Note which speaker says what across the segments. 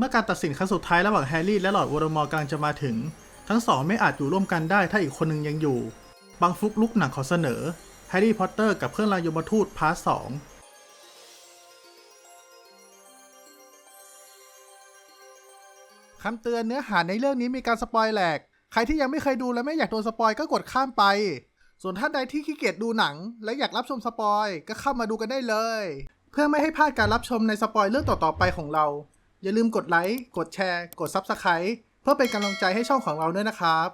Speaker 1: เมื่อการตัดสินครั้งสุดท้ายระหว่างแฮร์รี่และหลอร์ดวอลเดอมอร์กำลังจะมาถึง ทั้งสองไม่อาจอยู่ร่วมกันได้ถ้าอีกคนหนึ่งยังอยู่บางฟุกลุกหนังขอเสนอแฮร์รี่พอตเตอร์กับเครื่องรางยมทูตพาร์ทสองคำเตือนเนื้อหาในเรื่องนี้มีการสปอยแหลก ใครที่ยังไม่เคยดูและไม่อยากโดนสปอยก็กดข้ามไป ส่วนท่านใดที่ขี้เกียจดูหนัง และอยากรับชมสปอยก็เข้ามาดูกันได้เลย เพื่อไม่ให้พลาดการรับชมในสปอยเรื่องต่อๆไปของเรา อย่าลืมกดไลค์ กดแชร์ กด Subscribe เพื่อเป็นกำลังใจให้ช่องของเราด้วยนะครับ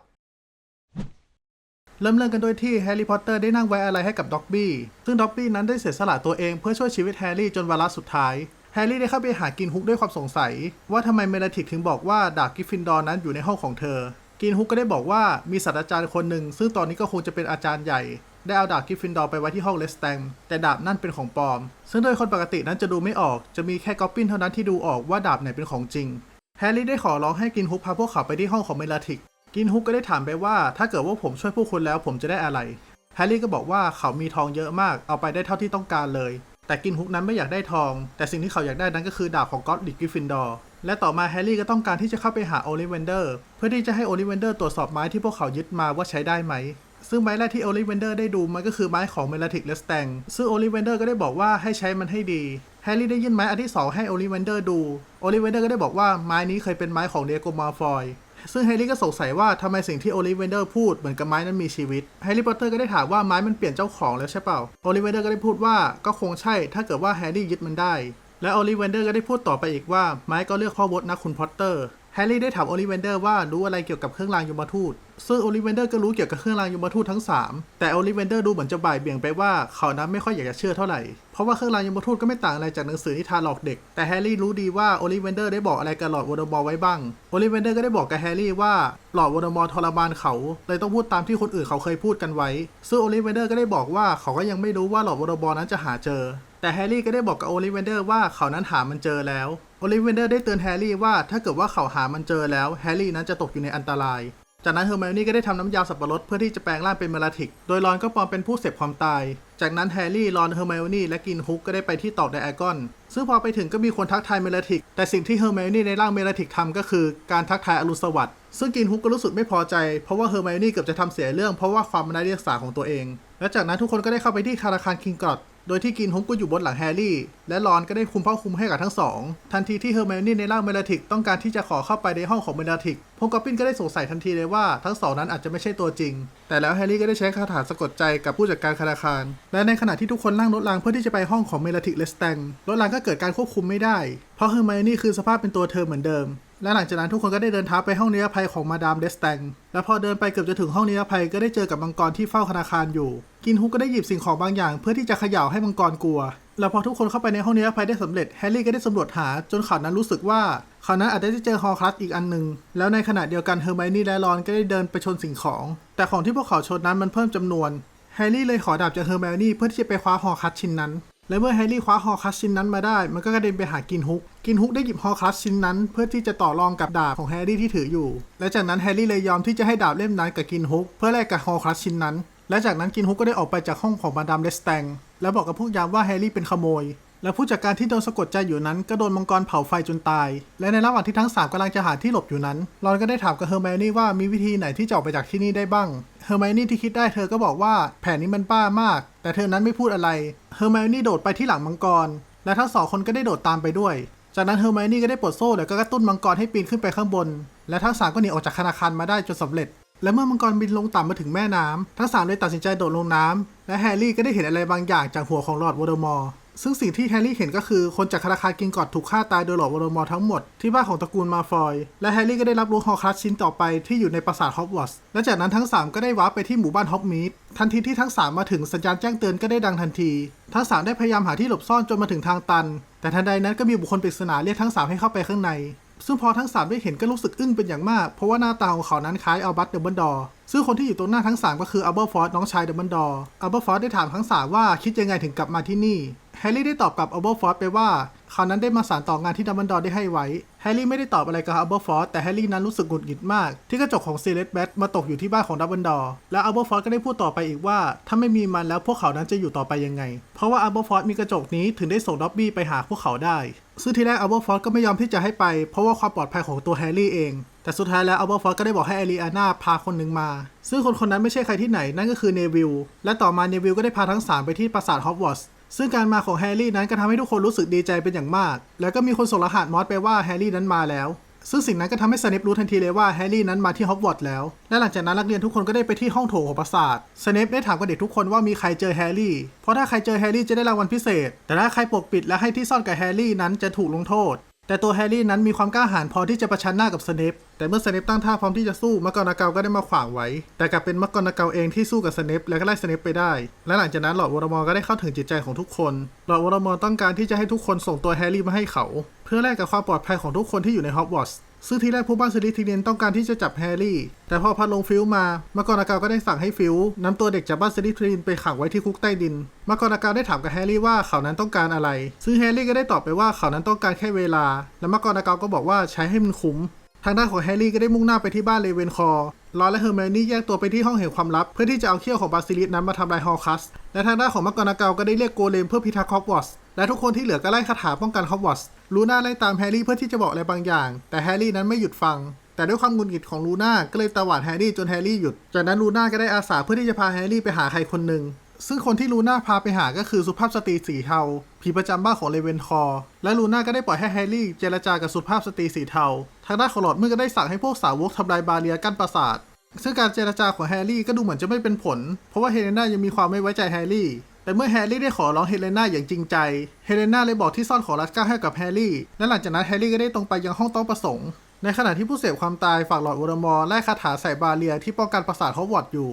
Speaker 1: เริ่มเรื่องกันด้วยที่แฮร์รี่พอตเตอร์ได้นั่งไว้อะไรให้กับด็อกบี้ ซึ่งด็อกบี้นั้นได้เสียสละตัวเองเพื่อช่วยชีวิตแฮร์รี่จนวาระสุดท้าย แฮร์รี่ได้เข้าไปหากินฮุกด้วยความสงสัย ว่าทำไมเมลาทิกถึงบอกว่าดาบกิฟฟินดอร์นั้นอยู่ในห้องของเธอ กินฮุกก็ได้บอกว่ามีศาสตราจารย์คนหนึ่งซึ่งตอนนี้ก็คงจะเป็นอาจารย์ใหญ่ ได้เอาดาบกิฟฟินดอร์ไปไว้ที่ห้องเลสแตงแต่ดาบนั่นเป็นของปลอม ซึ่งโดยคนปกตินั้นจะดูไม่ออก จะมีแค่ก๊อปปินเท่านั้นที่ดูออกว่าดาบไหนเป็นของจริง แฮร์รี่ได้ขอร้องให้กินฮุกพาพวกเขาไปที่ห้องของเมลาทิก กินฮุกก็ได้ถามไปว่า ถ้าเกิดว่าผมช่วยพวกคุณแล้วผมจะได้อะไร แฮร์รี่ก็บอกว่าเขามีทองเยอะมาก เอาไปได้เท่าที่ต้องการเลย แต่กินฮุกนั้นไม่อยากได้ทอง แต่สิ่งที่เขาอยากได้นั้นก็คือดาบของก็อดดิกกิฟฟินดอร์และต่อมาแฮร์รี่ก็ต้องการที่จะเข้าไปหาโอลิเวนเดอร์เพื่อที่จะให้โอลิเวนเดอร์ตรวจสอบไม้ที่พวกเขายึดมาว่าใช้ได้ไหม ซึ่งไม้แรกที่โอลิเวนเดอร์ได้ดูมันก็คือไม้ของเมลาทิกและสแตงซึ่งโอลิเวนเดอร์ก็ได้บอกว่าให้ใช้มันให้ดีแฮร์รี่ได้ยื่นไม้อันที่สองให้โอลิเวนเดอร์ดูโอลิเวนเดอร์ก็ได้บอกว่าไม้นี้เคยเป็นไม้ของเดโกมาฟอยซึ่งแฮร์รี่ก็สงสัยว่าทำไมสิ่งที่โอลิเวนเดอร์พูดเหมือนกับไม้นั้นมีชีวิตแฮร์รี่พอตเตอร์ก็ได้ถามว่าไม้มันเปลี่ยนเจ้าของแล้วใช่เปล่าโอลิเวนเดอร์ก็ได้พูดว่าก็คงใช่ถ้าเกิดว่าแฮร์รี่ยึดมันได้และโอลิเวนเดอร์ก็ได้พูดต่อไปอีกว่าไม้ก็เลือกพ่อวดนะคุณพอตเตอร์ แฮร์รี่ได้ถามโอลิเวนเดอร์ว่ารู้อะไรเกี่ยวกับเครื่องรางยมทูต ซึ่งโอลิเวนเดอร์ก็รู้เกี่ยวกับเครื่องรางยมทูตทั้ง 3 แต่โอลิเวนเดอร์ดูเหมือนจะบ่ายเบี่ยงไปว่าเขานั้นไม่ค่อยอยากจะเชื่อเท่าไหร่ เพราะว่าเครื่องรางยมทูตก็ไม่ต่างอะไรจากหนังสือนิทานหลอกเด็ก แต่แฮร์รี่รู้ดีว่าโอลิเวนเดอร์ได้บอกอะไรกับหลอดวอลเดอมอร์ไว้บ้าง โอลิเวนเดอร์ก็ได้บอกกับแฮร์รี่ว่าหลอดวอลเดอมอร์ทรมานเขา เลยต้องพูดตามที่คนอื่นเขาเคยพูดกันไว้ ซึ่งโอลิเวนเดอร์ก็ได้บอกว่าเขาก็ยังไม่รู้ว่าหลอดวอลเดอมอร์นั้นจะหาเจอ แต่แฮร์รี่ก็ได้บอกกับโอลิเวนเดอร์ว่าเขานั้นหามันเจอแล้ว โอลิเวนเดอร์ได้เตือนแฮร์รี่ว่าถ้าเกิดว่าเขาหามันเจอแล้วแฮร์รี่นั้นจะตกอยู่ในอันตราย จากนั้นเฮอร์ไมโอนี่ก็ได้ทำน้ำยาสับปะรดเพื่อที่จะแปลงร่างเป็นเมลาทิก โดยรอนก็ปลอมเป็นผู้เสพความตาย จากนั้นแฮร์รี่ รอน เฮอร์ไมโอนี่ และกินฮุกก็ได้ไปที่ตอกไดอากอน ซึ่งพอไปถึงก็มีคนทักทายเมลาทิก แต่สิ่งที่เฮอร์ไมโอนี่ในร่างเมลาทิกทำก็คือการทักทายอรุณสวัสดิ์ ซึ่งกินฮุกก็รู้สึกไม่พอใจ เพราะว่าเฮอร์ไมโอนี่เกือบจะทำเสียเรื่องเพราะว่าความไม่ได้เรียกษาของตัวเอง และจากนั้นทุกคนก็ได้เข้าไปที่ธนาคารคิงกรอด โดยที่กินฮุกก็อยู่บนหลังแฮร์รี่ และรอนก็ได้คุมเผ้าคลุมให้กับทั้งสอง ทันทีที่เฮอร์ไมโอนี่ในร่างเมลาทิกต้องการที่จะขอเข้าไปในห้องของเมลาทิกพวกอปินก็ได้สงสัยทันทีเลยว่าทั้งสองนั้นอาจจะไม่ใช่ตัวจริง แต่แล้วแฮร์รี่ก็ได้ใช้คาถาสะกดใจกับผู้จัดการธนาคาร และในขณะที่ทุกคนนั่งรถรางเพื่อที่จะไปห้องของเมลาทิกเลสแตงรถรางก็เกิดการควบคุมไม่ได้ เพราะเฮอร์ไมโอนี่คือสภาพเป็นตัวเธอเหมือนเดิม และหลังจากนั้นทุกคนก็ได้เดินท้าไปห้องนิรภัยของมาดามเดสแตง และพอเดินไปเกือบจะถึงห้องนิรภัยก็ได้เจอกับมังกรที่เฝ้าธนาคารอยู่ กินฮุกก็ได้หยิบสิ่งของบางอย่าง เพื่อที่จะเขย่าให้มังกรกลัว แล้วพอทุกคนเข้าไปในห้องนิรภัยได้สำเร็จแฮร์รี่ก็ได้สำรวจหาจนเขานั้นรู้สึกว่าเขานั้นอาจจะได้เจอฮอร์คลัสอีกอันหนึ่ง แล้วในขณะเดียวกันเฮอร์ไมนี่และรอนก็ได้เดินไปชนสิ่งของ แต่ของที่พวกเขาชนนั้นมันเพิ่มจำนวน แฮร์รี่เลยขอดาบจากเฮอร์ไมนี่เพื่อที่จะไปคว้าฮอร์คลัสชิ้นนั้น และเมื่อแฮร์รี่คว้าฮอคัสชิ้นนั้นมาได้ มันก็กระเด็นไปหากินฮุก กินฮุกได้หยิบฮอคัสชิ้นนั้น เพื่อที่จะต่อรองกับดาบของแฮร์รี่ที่ถืออยู่ และจากนั้นแฮร์รี่เลยยอมที่จะให้ดาบเล่มนั้นกับกินฮุก เพื่อแลกกับฮอคัสชิ้นนั้น และจากนั้นกินฮุกก็ได้ออกไปจากห้องของมาดามเลสแตงแล้วบอกกับพวกยามว่าแฮร์รี่เป็นขโมยและผู้จัดการที่โดนสะกดใจอยู่นั้นก็โดนมังกรเผาไฟจนตาย และในระหว่างที่ทั้งสามกำลังจะหาที่หลบอยู่นั้น รอนก็ได้ถามกับเฮอร์ไมโอนี่ว่ามีวิธีไหนที่จะออกไปจากที่นี่ได้บ้าง เฮอร์ไมโอนี่ที่คิดได้เธอก็บอกว่าแผนนี้มันบ้ามาก แต่เธอนั้นไม่พูดอะไร เฮอร์ไมโอนี่โดดไปที่หลังมังกร และทั้งสองคนก็ได้โดดตามไปด้วย จากนั้นเฮอร์ไมโอนี่ก็ได้ปลดโซ่แล้วก็กระตุ้นมังกรให้ปีนขึ้นไปข้างบน และทั้งสามก็หนีออกจากธนาคารมาได้จนสำเร็จและเมื่อมังกรบินลงต่ำมาถึงแม่น้ำทั้งสามเลยตัดสินใจโดดลงน้ำและแฮร์รี่ก็ได้เห็นอะไรบางอย่างจากหัวของลอร์ดวอเดอมอร์ ซึ่งสิ่งที่แฮร์รี่เห็นก็คือคนจากคาราคารกิงกอดถูกฆ่าตายโดยหลอดวอลมอร์ทั้งหมดที่บ้านของตระกูลมาฟอยและแฮร์รี่ก็ได้รับรู้ฮอครัสชิ้นต่อไปที่อยู่ในปราสาทฮอกวอตส์และจากนั้นทั้ง 3 ก็ได้วาร์ปไปที่หมู่บ้านฮอกมีดทันทีที่ทั้ง 3 มาถึงสัญญาณแจ้งเตือนก็ได้ดังทันที ทั้ง 3 ได้พยายามหาที่หลบซ่อนจนมาถึงทางตัน แต่ทันใดนั้นก็มีบุคคลปริศนาเรียกทั้ง 3 ให้เข้าไปข้างใน ซึ่งพอทั้ง 3 ได้เห็นก็รู้สึกอึ้งเป็นอย่างมาก เพราะว่าหน้าตาของเขานั้นคล้ายอัลบัตเดอะเบิลดอร์ซึ่งคนที่อยู่ตรงหน้าทั้ง 3 ก็คืออัลเบอร์ฟอร์ดน้องชายเดอะเบิลดอร์อัลเบอร์ฟอร์ดได้ถามทั้ง 3 ว่าคิดยังไงถึงกลับมาที่นี่แฮร์รี่ได้ตอบกับอัลเบอร์ฟอร์ดไปว่าเขานั้นได้มาสานต่องานที่ดัมเบิลดอร์ได้ให้ไว้ แฮร์รี่ไม่ได้ตอบอะไรกับอัลเบอร์ฟอร์ดแต่แฮร์รี่นั้นรู้สึกหงุดหงิดมาก ที่กระจกของซีเลสแบทมาตกอยู่ที่บ้านของดัมเบิลดอร์และอัลเบอร์ฟอร์ดก็ได้พูดต่อไปอีกว่า ถ้าไม่มีมันแล้วพวกเขานั้นจะอยู่ต่อไปยังไง เพราะว่าอัลเบอร์ฟอร์ดมีกระจกนี้ถึงได้ส่งด็อบบี้ไปหาพวกเขาได้ ซึ่งทีแรกอัลเบอร์ฟอร์ก็ไม่ยอมที่จะให้ไป เพราะว่าความปลอดภัยของตัวแฮร์รี่เอง แต่สุดท้ายแล้วอัลเบอร์ฟอร์ก็ได้บอกให้เอลีอาน่าพาคนหนึ่งมา ซึ่งคนคนนั้นไม่ใช่ใครที่ไหนนั่นก็คือเนวิลและต่อมาเนวิลก็ได้พาทั้งสามไปที่ปราสาทฮอกวอตส์ซึ่งการมาของแฮร์รี่นั้นก็ทำให้ทุกคนรู้สึกดีใจเป็นอย่างมาก แล้วก็มีคนส่งรหัสมอสไปว่าแฮร์รี่นั้นมาแล้ว ซึ่งสิ่งนั้นก็ทำให้สเนปรู้ทันทีเลยว่าแฮร์รี่นั้นมาที่ฮอกวอตส์แล้ว และหลังจากนั้นนักเรียนทุกคนก็ได้ไปที่ห้องโถงของปราสาทสเนปได้ถามกับเด็กทุกคนว่ามีใครเจอแฮร์รี่ เพราะถ้าใครเจอแฮร์รี่จะได้รางวัลพิเศษ แต่ถ้าใครปกปิดและให้ที่ซ่อนกับแฮร์รี่นั้นจะถูกลงโทษ แต่ตัวแฮร์รี่นั้นมีความกล้าหาญพอที่จะประชันหน้ากับสเนปแต่เมื่อสเนปตั้งท่าพร้อมที่จะสู้มักกอนาเกลก็ได้มาขวางไว้ แต่กลับเป็นมักกอนาเกลเองที่สู้กับสเนปแล้วก็ไล่สเนปไปได้ และหลังจากนั้นหลอดวอร์มอร์ก็ได้เข้าถึงจิตใจของทุกคน หลอดวอร์มอร์ต้องการที่จะให้ทุกคนส่งตัวแฮร์รี่มาให้เขา เพื่อแลกกับความปลอดภัยของทุกคนที่อยู่ในฮอกวอตส์ ซึ่งทีแรกผู้บ้านสลิธีรินต้องการที่จะจับแฮร์รี่ แต่พอพัดลงฟิลมามากกอนากาก็ได้สั่งให้ฟิลนำตัวเด็กจากบ้านสลิธีรินไปขังไว้ที่คุกใต้ดินมากกอนากาได้ถามกับแฮร์รี่ว่าเขานั้นต้องการอะไร ซึ่งแฮร์รี่ก็ได้ตอบไปว่าเขานั้นต้องการแค่เวลา และมากกอนากาก็บอกว่าใช้ให้มันคุ้มทางด้านของแฮร์รี่ก็ได้มุ่งหน้าไปที่บ้านเลเวนคอร์ รอนและเฮอร์ไมโอนี่แยกตัวไปที่ห้องแห่งความลับ เพื่อที่จะเอาเขี้ยวของบาซิลิสนั้นมาทำลายฮอคัส และทางด้านของมักกอนาเกลก็ได้เรียกโกเลมเพื่อพิทักษ์ฮอกวอตส์และทุกคนที่เหลือก็ไล่คาถาป้องกันฮอกวอตส์ลูน่าไล่ตามแฮร์รี่เพื่อที่จะบอกอะไรบางอย่าง แต่แฮร์รี่นั้นไม่หยุดฟัง แต่ด้วยความงุดหงิดของลูน่าก็เลยตวาดแฮร์รี่จนแฮร์รี่หยุด จากนั้นลูน่าก็ได้อาสาเพื่อที่จะพาแฮร์รี่ไปหาใครคนหนึ่งซึ่งคนที่ลูน่าพาไปหาก็คือสุภาพสตรีสีเทาผีประจำบ้านของเลเวนคอร์และลูน่าก็ได้ปล่อยให้แฮร์รี่เจรจากับสุภาพสตรีสีเทา ทางด้านของหลอดมืดก็ได้สั่งให้พวกสาวกทำลายบาเรียกั้นปราสาท ซึ่งการเจรจาของแฮร์รี่ก็ดูเหมือนจะไม่เป็นผล เพราะว่าเฮเลนายังมีความไม่ไว้ใจแฮร์รี่ แต่เมื่อแฮร์รี่ได้ขอร้องเฮเลนาอย่างจริงใจ เฮเลนาเลยบอกที่ซ่อนของรัสก้าให้กับแฮร์รี่ และหลังจากนั้นแฮร์รี่ก็ได้ตรงไปยังห้องต้องประสงค์ ในขณะที่ผู้เสพความตายฝากหลอดวอร์มอร์ไล่คาถาใส่บาเรียที่ป้องกันปราสาทฮอกวอตส์อยู่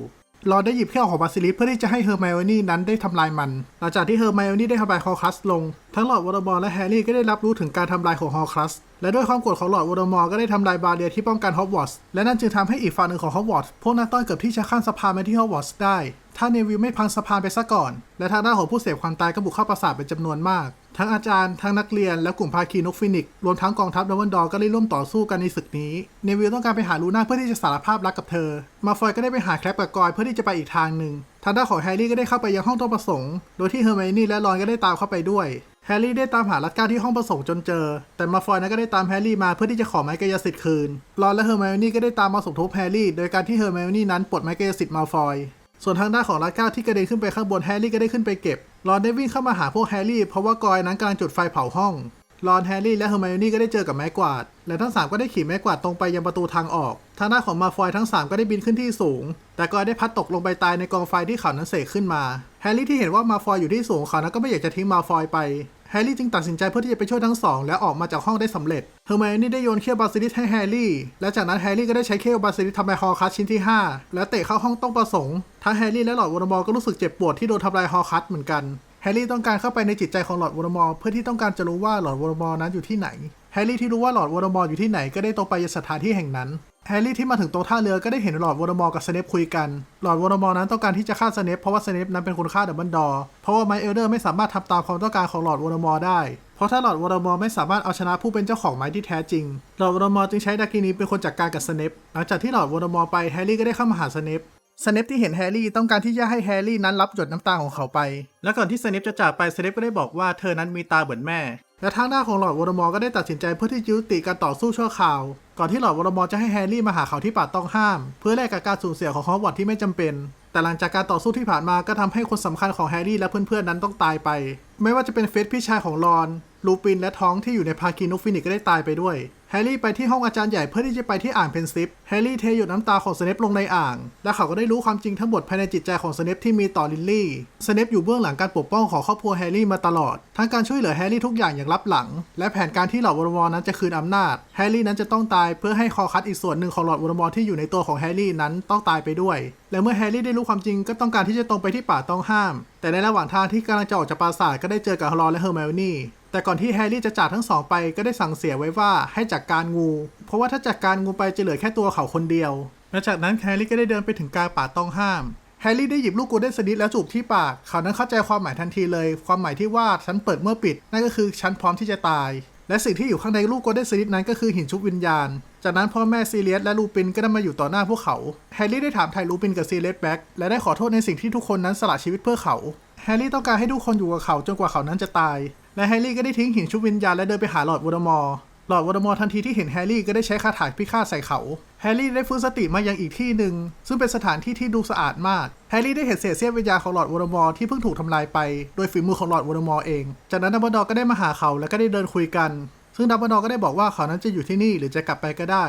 Speaker 1: รอนได้หยิบเขี้ยวของบาซิลิสเพื่อที่จะให้เฮอร์ไมโอนี่นั้นได้ทำลายมัน หลังจากที่เฮอร์ไมโอนี่ได้ทำลายฮอคลัสลง ทั้งหลอดวอร์มอร์และแฮร์รี่ก็ได้รับรู้ถึงการทำลายของฮอคลัส และด้วยความโกรธของหลอดวอร์มอร์ก็ได้ทำลายบาเรียที่ป้องกันฮอกวอตส์ และนั่นจึงทำให้อีกฝั่งหนึ่งของฮอกวอตส์พวกนักต้อนเกือบที่จะข้ามสะพานมาที่ฮอกวอตส์ได้ ถ้าเนวิลไม่พังสะพานไปซะก่อน และทางด้านของผู้เสพความตายก็บุกเข้าปราสาทเป็นจำนวนมาก ทั้งอาจารย์ทั้งนักเรียนและกลุ่มภาคีนกฟินิกซ์รวมทั้งกองทัพดัมเบิลดอร์ก็ได้ร่วมต่อสู้กันในศึกนี้เนวิลต้องการไปหาลูน่าเพื่อที่จะสารภาพรักกับเธอ มาฟอยก็ได้ไปหาแคลปกับกอยเพื่อที่จะไปอีกทางหนึ่งทางด้านของแฮร์รี่ก็ได้เข้าไปยังห้องต้องประสงค์ โดยที่เฮอร์ไมโอนี่และรอนก็ได้ตามเข้าไปด้วยแฮร์รี่ได้ตามหาลัดก้าที่ห้องประสงค์จนเจอ แต่มาฟอยนั้นก็ได้ตามแฮร์รี่มาเพื่อที่จะขอไม้กายสิทธิ์คืน รอนและเฮอร์ไมโอนี่ก็ได้ตามมาสมทบแฮร์รี่ โดยการที่เฮอร์ไมโอนี่นั้นปลดไม้กายสิทธิ์มาฟอย ส่วนทางด้านของลัดก้าที่กระเด็นขึ้นไปข้างบนแฮร์รี่ก็ได้ขึ้นไปเก็บ รอนได้วิ่งเข้ามาหาพวกแฮร์รี่เพราะว่ากอยนั้นกำลังจุดไฟเผาห้องรอนแฮร์รี่และเฮอร์ไมโอนี่ก็ได้เจอกับไม้กวาด และทั้งสามก็ได้ขี่ไม้กวาดตรงไปยังประตูทางออกทางด้านของมาฟอยทั้งสามก็ได้บินขึ้นที่สูง แต่กอยได้พัดตกลงไปตายในกองไฟที่เขานั้นเสกขึ้นมา แฮร์รี่ที่เห็นว่ามาฟอยอยู่ที่สูงเขานั้นก็ไม่อยากจะทิ้งมาฟอยไป แฮร์รี่จึงตัดสินใจเพื่อที่จะไปช่วยทั้งสองและออกมาจากห้องได้สำเร็จ เฮอร์ไมโอนี่ได้โยนเขี้ยวบาซิลิสให้แฮร์รี่ และจากนั้นแฮร์รี่ก็ได้ใช้เขี้ยวบาซิลิสทำลายฮอคัสชิ้นที่ 5 และเตะเข้าห้องต้องประสงค์ ทั้งแฮร์รี่และหลอดวอร์มอร์ก็รู้สึกเจ็บปวดที่โดนทำลายฮอคัสเหมือนกัน แฮร์รี่ต้องการเข้าไปในจิตใจของหลอดวอร์มอร์เพื่อที่ต้องการจะรู้ว่าหลอดวอร์มอร์นั้นอยู่ที่ไหน แฮร์รี่ที่รู้ว่าหลอดวอร์มอร์อยู่ที่ไหนก็ได้ตรงไปยังสถานที่แห่งนั้น แฮร์รี่ที่มาถึงตรงท่าเรือก็ได้เห็นหลอดวอร์มอร์กับสเนปคุยกัน หลอดวอร์มอร์นั้นต้องการที่จะฆ่าสเนปเพราะว่าสเนปนั้นเป็นคนฆ่าดับเบิลดอร์เพราะว่าไมเอลเดอร์ไม่สามารถทำตามความต้องการของหลอดวอร์มอร์ได้ เพราะถ้าหลอดวอร์มอร์ไม่สามารถเอาชนะผู้เป็นเจ้าของไม้ที่แท้จริง หลอดวอร์มอร์จึงใช้ดากินีเป็นคนจัดการกับสเนปหลังจากที่หลอดวอร์มอร์ไปแฮร์รี่ก็ได้เข้ามาหาสเนปสเนปที่เห็นแฮร์รี่ต้องการที่จะให้แฮร์รี่นั้นรับหยดน้ำตาของเขาไป และก่อนที่สเนปจะจากไปสเนปก็ได้บอกว่าเธอนั้นมีตาเหมือนแม่ และทางด้านของหลอดวอร์มอร์ก็ได้ตัดสินใจเพื่อที่จะยุติการต่อสู้ชั่วคราว ก่อนที่หลอดวอร์มอร์จะให้แฮร์รี่มาหาเขาที่ป่าต้องห้าม เพื่อแลกกับการสูญเสียของฮอกวอตส์ที่ไม่จำเป็น แต่หลังจากการต่อสู้ที่ผ่านมาก็ทำให้คนสำคัญของแฮร์รี่และเพื่อนๆนั้นต้องตายไป ไม่ว่าจะเป็นเฟสพี่ชายของรอน ลูปินและท้องที่อยู่ในพาคีนุฟินิกก็ได้ตายไปด้วย แฮร์รี่ไปที่ห้องอาจารย์ใหญ่เพื่อที่จะไปที่อ่างเพนซิฟ แฮร์รี่เทหยดน้ำตาของสเนปลงในอ่าง และเขาก็ได้รู้ความจริงทั้งหมดภายในจิตใจของสเนปที่มีต่อลิลลี่ สเนปอยู่เบื้องหลังการปกป้องของครอบครัวแฮร์รี่มาตลอด ทั้งการช่วยเหลือแฮร์รี่ทุกอย่างอย่างลับหลัง และแผนการที่หลอดวอร์มอร์นั้นจะคืนอำนาจ แฮร์รี่นั้นจะต้องตายเพื่อให้คอคัสอีกส่วนหนึ่งของหลอดวอร์มอร์ที่อยู่ในตัวของแฮร์รี่นั้นต้องตายไปด้วย และเมื่อแฮร์รี่ได้รู้ความจริงก็ต้องการที่จะตรงไปที่ป่าต้องห้าม แต่ในระหว่างทางที่กำลังจะออกจากปราสาทก็ได้เจอกับรอนและเฮอร์ไมโอนี่ แต่ก่อนที่แฮร์รี่จะจากทั้งสองไปก็ได้สั่งเสียไว้ว่าให้จัดกการงู เพราะว่าถ้าจัดกการงูไปจะเหลือแค่ตัวเขาคนเดียวและจากนั้นแฮร์รี่ก็ได้เดินไปถึงกลางป่าต้องห้ามแฮร์รี่ได้หยิบลูกกลเด้สนิทแล้วจูบที่ปากเขานั้นเข้าใจความหมายทันทีเลย ความหมายที่ว่าฉันเปิดเมื่อปิด นั่นก็คือฉันพร้อมที่จะตาย และสิ่งที่อยู่ข้างในลูกกลเด้สนิทนั้นก็คือหินชุบวิญญาณ จากนั้นพ่อแม่ซีเรียสและลูปินก็ได้มาอยู่ต่อหน้าพวกเขา แฮร์รี่ได้ถามไทยลูปินกับซีเรียสแบ็กและได้ขอโทษในสิ่งที่ทุกคนนั้นสละชีวิตเพื่อเขา แฮร์รี่ต้องการให้ทุกคนอยู่กับเขาจนกว่าเขานั้นจะตาย และแฮร์รี่ก็ได้ทิ้งหินชุบวิญญาณและเดินไปหาหลอดวอดมอร์หลอดวอดมอร์ทันทีที่เห็นแฮร์รี่ก็ได้ใช้คาถาพิฆาตใส่เขา แฮร์รี่ได้ฟื้นสติมายังอีกที่หนึ่ง ซึ่งเป็นสถานที่ที่ดูสะอาดมาก แฮร์รี่ได้เห็นเศษเสี้ยนวิญญาณของหลอดวอดมอร์ที่เพิ่งถูกทำลายไป โดยฝีมือของหลอดวอดมอร์เอง จากนั้นดัมเบิลดอร์ก็ได้มาหาเขาและก็ได้เดินคุยกัน ซึ่งดัมเบิลดอร์ก็ได้บอกว่าเขานั้นจะอยู่ที่นี่หรือจะกลับไปก็ได้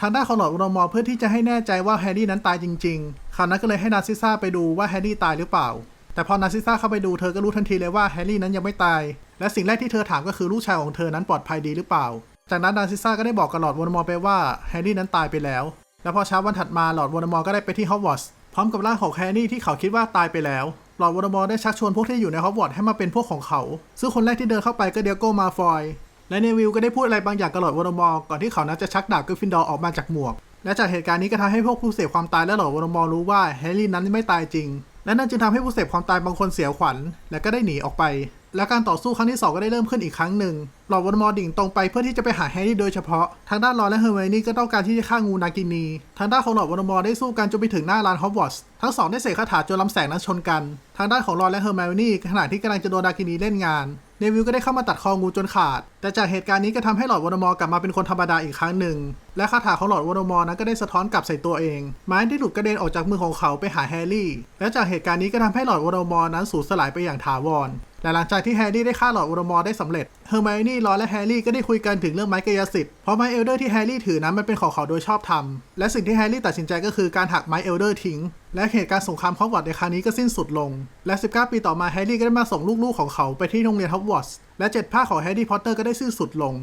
Speaker 1: ทางด้านของหลอดวอดมอร์เพื่อที่จะให้แน่ใจว่าแฮร์รี่นั้นตายจริงๆเขานั้นก็เลยให้นาซิซ่าไปดูว่าแฮร์รี่ตายหรือเปล่า แต่พอนาซิซ่าเข้าไปดูเธอก็รู้ทันทีเลยว่าแฮร์รี่นั้นยังไม่ตาย และสิ่งแรกที่เธอถามก็คือลูกชายของเธอนั้นปลอดภัยดีหรือเปล่า จากนั้นนาซิซ่าก็ได้บอกกับหลอดวอลเดอมอร์ไปว่าแฮร์รี่นั้นตายไปแล้ว และพอเช้าวันถัดมาหลอดวอลเดอมอร์ก็ได้ไปที่ฮอกวอตส์พร้อมกับร่างของแฮร์รี่ที่เขาคิดว่าตายไปแล้วหลอร์ดวอลเดอมอร์ได้ชักชวนพวกที่อยู่ในฮอกวอตส์ให้มาเป็นพวกของเขา ซึ่งคนแรกที่เดินเข้าไปก็เดียโกมาฟอย และเนวิลก็ได้พูดอะไรบางอย่างกับหลอร์ดวอลเดอมอร์ก่อนที่เขานั้นจะชักดาบกริฟฟินดอร์ออกมาจากหมวก และจากเหตุการณ์นี้ก็ทำให้พวกผู้เสพความตายและหลอร์ดวอลมอร์รู้ว่าแฮร์รี่นั้นไม่ตายจริง และนั่นจึงทำให้ผู้เสพความตายบางคนเสียขวัญ และก็ได้หนีออกไป และการต่อสู้ครั้งที่ 2 ก็ได้เริ่มขึ้นอีกครั้งหนึ่งหลอดวอลมอร์ดิ่งตรงไปเพื่อที่จะไปหาแฮร์รี่โดยเฉพาะ ทางด้านรอนและเฮอร์ไมโอนี่ก็ต้องการที่จะฆ่างูนากินี ทางด้านของหลอดวอลมอร์ได้สู้กันจนไปถึงหน้าลานฮอกวอตส์ทั้งสองได้เสกคาถาจนลำแสงนั้นชนกัน ทางด้านของรอนและเฮอร์ไมโอนี่ขณะที่กำลังจะโดนนากินีเล่นงานเนวิลก็ได้เข้ามาตัดคองูจนขาด แต่จากเหตุการณ์นี้ก็ทำให้หลอดวอลมอร์กลับมาเป็นคนธรรมดาอีกครั้งหนึ่ง และคาถาของหลอดวอลมอร์นั้นก็ได้สะท้อนกลับใส่ตัวเอง ไม้ที่หลุดกระเด็นออกจากมือของเขาไปหาแฮร์รี่ และจากเหตุการณ์นี้ก็ทำให้หลอดวอลมอร์นั้นสูญสลายไปอย่างถาวร และหลังจากที่แฮร์รี่ได้ฆ่าหลอดอุรมอร์ได้สำเร็จ เฮอร์ไมโอนี่รอนและแฮร์รี่ก็ได้คุยกันถึงเรื่องไม้กายสิทธิ์ เพราะไม้เอลเดอร์ที่แฮร์รี่ถือนั้นมันเป็นของเขาโดยชอบธรรม และสิ่งที่แฮร์รี่ตัดสินใจก็คือการหักไม้เอลเดอร์ทิ้ง และเหตุการณ์สงครามฮอกวอตส์ในครั้งนี้ก็สิ้นสุดลง และ 19 ปีต่อมาแฮร์รี่ก็ได้มาส่งลูกๆของเขาไปที่โรงเรียนฮอกวอตส์ และเจ็ดภาคของแฮร์รี่พอตเตอร์ก็ได้สิ้นสุดลง